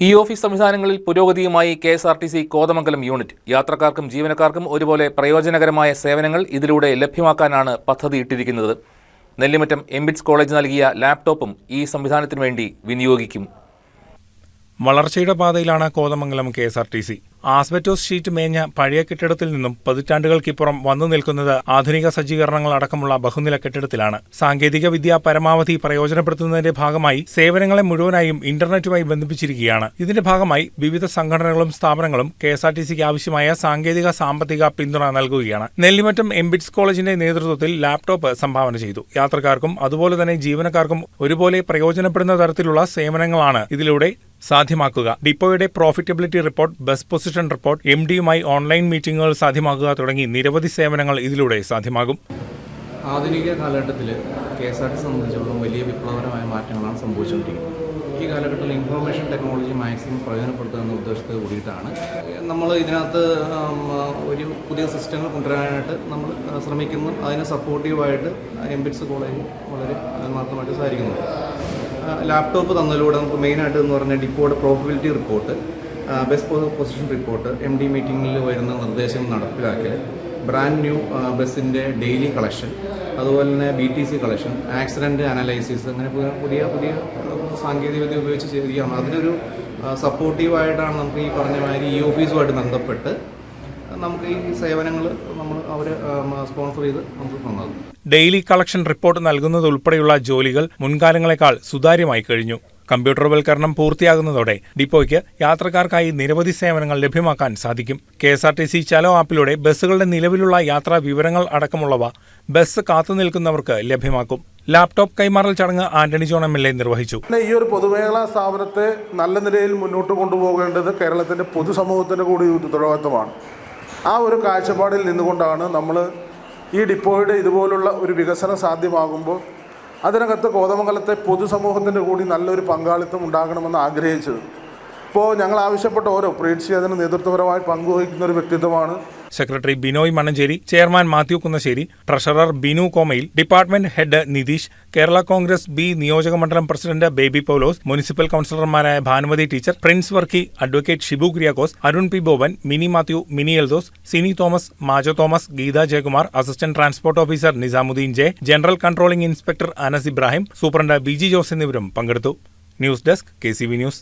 E office സംവിധാനങ്ങളിൽ പുരോഗതിയുമായി K S R T C Kothamangalam unit. യാത്രക്കാർക്കും ജീവനക്കാർക്കും ഒരുപോലെ പ്രയോജനകരമായ സേവനങ്ങൾ ഇതിലൂടെ ലഭ്യമാക്കാനാണ് പദ്ധതി ഇട്ടിരിക്കുന്നത്. നെല്ലിമറ്റം എംബിറ്റ്സ് കോളേജ് നൽകിയ ലാപ്ടോപ്പും ഈ സംവിധാനത്തിനു വേണ്ടി വിനിയോഗിക്കും. വളർച്ചയുടെ പാതയിലാണ് Kothamangalam K S R T C. Asbestos sheet മേഞ്ഞ പഴയ കെട്ടിടത്തിൽ നിന്നും പതിറ്റാണ്ടുകൾക്കിപ്പുറം വന്നു നിൽക്കുന്നത് ആധുനിക സജ്ജീകരണങ്ങൾ അടക്കമുള്ള ബഹുനില കെട്ടിടത്തിലാണ്. സാങ്കേതിക വിദ്യ പരമാവധി പ്രയോജനപ്പെടുത്തുന്നതിന്റെ ഭാഗമായി സേവനങ്ങളെ മുഴുവനായും ഇന്റർനെറ്റുമായി ബന്ധിപ്പിച്ചിരിക്കുകയാണ്. ഇതിന്റെ ഭാഗമായി വിവിധ സംഘടനകളും സ്ഥാപനങ്ങളും കെ എസ് ആർ ടി സിക്ക് ആവശ്യമായ സാങ്കേതിക സാമ്പത്തിക പിന്തുണ നൽകുകയാണ്. നെല്ലിമറ്റം എംബിറ്റ്സ് കോളേജിന്റെ നേതൃത്വത്തിൽ ലാപ്ടോപ്പ് സംഭാവന ചെയ്തു. യാത്രക്കാർക്കും അതുപോലെ തന്നെ ജീവനക്കാർക്കും ഒരുപോലെ പ്രയോജനപ്പെടുന്ന തരത്തിലുള്ള സേവനങ്ങളാണ് ഇതിലൂടെ സാധ്യമാക്കുക. ഡിപ്പോയുടെ profitability report bus position report M ഡിയുമായി online മീറ്റിംഗുകൾ സാധ്യമാക്കുക തുടങ്ങി നിരവധി സേവനങ്ങൾ ഇതിലൂടെ സാധ്യമാകും. ആധുനിക കാലഘട്ടത്തിൽ കെ എസ് ആർ ടി സംബന്ധിച്ചിടത്തോളം വലിയ വിപ്ലവകരമായ മാറ്റങ്ങളാണ് സംഭവിച്ചുകൊണ്ടിരിക്കുന്നത്. ഈ കാലഘട്ടത്തിൽ ഇൻഫർമേഷൻ ടെക്നോളജി മാക്സിമം പ്രയോജനപ്പെടുത്തുക എന്ന ഉദ്ദേശത്തോട് കൂടിയിട്ടാണ്. നമ്മൾ ഇതിനകത്ത് ഒരു പുതിയ സിസ്റ്റങ്ങൾ കൊണ്ടുവരാനായിട്ട് നമ്മൾ ശ്രമിക്കുന്നു. അതിന് സപ്പോർട്ടീവായിട്ട് എംബിറ്റ്സ് കോളേജ് വളരെ ആത്മാർത്ഥമായിട്ട് സഹായിക്കുന്നുണ്ട് ലാപ്ടോപ്പ് തന്നതിലൂടെ നമുക്ക് മെയിനായിട്ട് എന്ന് പറഞ്ഞാൽ ഡിപ്പോയുടെ profitability report bus position report M D മീറ്റിംഗിൽ വരുന്ന നിർദ്ദേശങ്ങൾ നടപ്പിലാക്കൽ ബ്രാൻഡ് ന്യൂ ബസ്സിന്റെ ഡെയിലി കളക്ഷൻ അതുപോലെ തന്നെ B T C collection accident analysis അങ്ങനെ പുതിയ പുതിയ സാങ്കേതിക സാങ്കേതികവിദ്യ ഉപയോഗിച്ച് ചെയ്യുകയാണ് അതിനൊരു സപ്പോർട്ടീവായിട്ടാണ് നമുക്ക് ഈ പറഞ്ഞ മാതിരി ഇ ഓഫീസുമായിട്ട് ബന്ധപ്പെട്ട് നമുക്ക് ഈ സേവനങ്ങൾ നമ്മൾ അവർ സ്പോൺസർ ചെയ്ത് നമുക്ക് തന്നത് ഡെയിലി കളക്ഷൻ റിപ്പോർട്ട് നൽകുന്നത് ഉൾപ്പെടെയുള്ള ജോലികൾ മുൻകാലങ്ങളെക്കാൾ സുതാര്യമായി കഴിഞ്ഞു. കമ്പ്യൂട്ടർവൽക്കരണം പൂർത്തിയാകുന്നതോടെ ഡിപ്പോയ്ക്ക് യാത്രക്കാർക്കായി നിരവധി സേവനങ്ങൾ ലഭ്യമാക്കാൻ സാധിക്കും. K S R T C Chalo ആപ്പിലൂടെ ബസ്സുകളുടെ നിലവിലുള്ള യാത്രാ വിവരങ്ങൾ അടക്കമുള്ളവ ബസ് കാത്തുനിൽക്കുന്നവർക്ക് ലഭ്യമാക്കും. ലാപ്ടോപ്പ് കൈമാറൽ ചടങ്ങ് Antony John M L A നിർവഹിച്ചു. ഈ ഒരു പൊതുമേഖലാ സ്ഥാപനത്തെ നല്ല നിലയിൽ മുന്നോട്ട് കൊണ്ടുപോകേണ്ടത് കേരളത്തിന്റെ പൊതുസമൂഹത്തിന്റെ കൂടി ഉത്തരവാദിത്തമാണ്. ആ ഒരു കാഴ്ചപ്പാടിൽ നിന്നുകൊണ്ടാണ് നമ്മൾ ഈ ഡിപ്പോയുടെ ഇതുപോലുള്ള ഒരു വികസനം സാധ്യമാകുമ്പോൾ അതിനകത്ത് കോതമംഗലത്തെ പൊതുസമൂഹത്തിന്റെ കൂടി നല്ലൊരു പങ്കാളിത്തം ഉണ്ടാകണമെന്ന് ആഗ്രഹിച്ചത്. ഇപ്പോൾ ഞങ്ങൾ ആവശ്യപ്പെട്ട ഓരോ പ്രീക്ഷി അതിന് നേതൃത്വപരമായി പങ്കുവഹിക്കുന്ന ഒരു വ്യക്തിത്വമാണ് secretary Binoy Mananchery chairman Mathew Kunnassery treasurer Binu Komayil department head Nitheesh Kerala Congress B നിയോജക മണ്ഡലം president Baby Paulose municipal കൌൺസിലർമാരായ Bhanumathi teacher Prince Varkey advocate Shibu Kuriakose Arun P Boban Mini Mathew Mini Eldhose Sini Thomas Majo Thomas Geetha Jayakumar assistant transport officer Nizamuddin J general controlling inspector Anas Ibrahim superintendent B G Jose എന്നിവരും പങ്കെടുത്തു. News desk K news.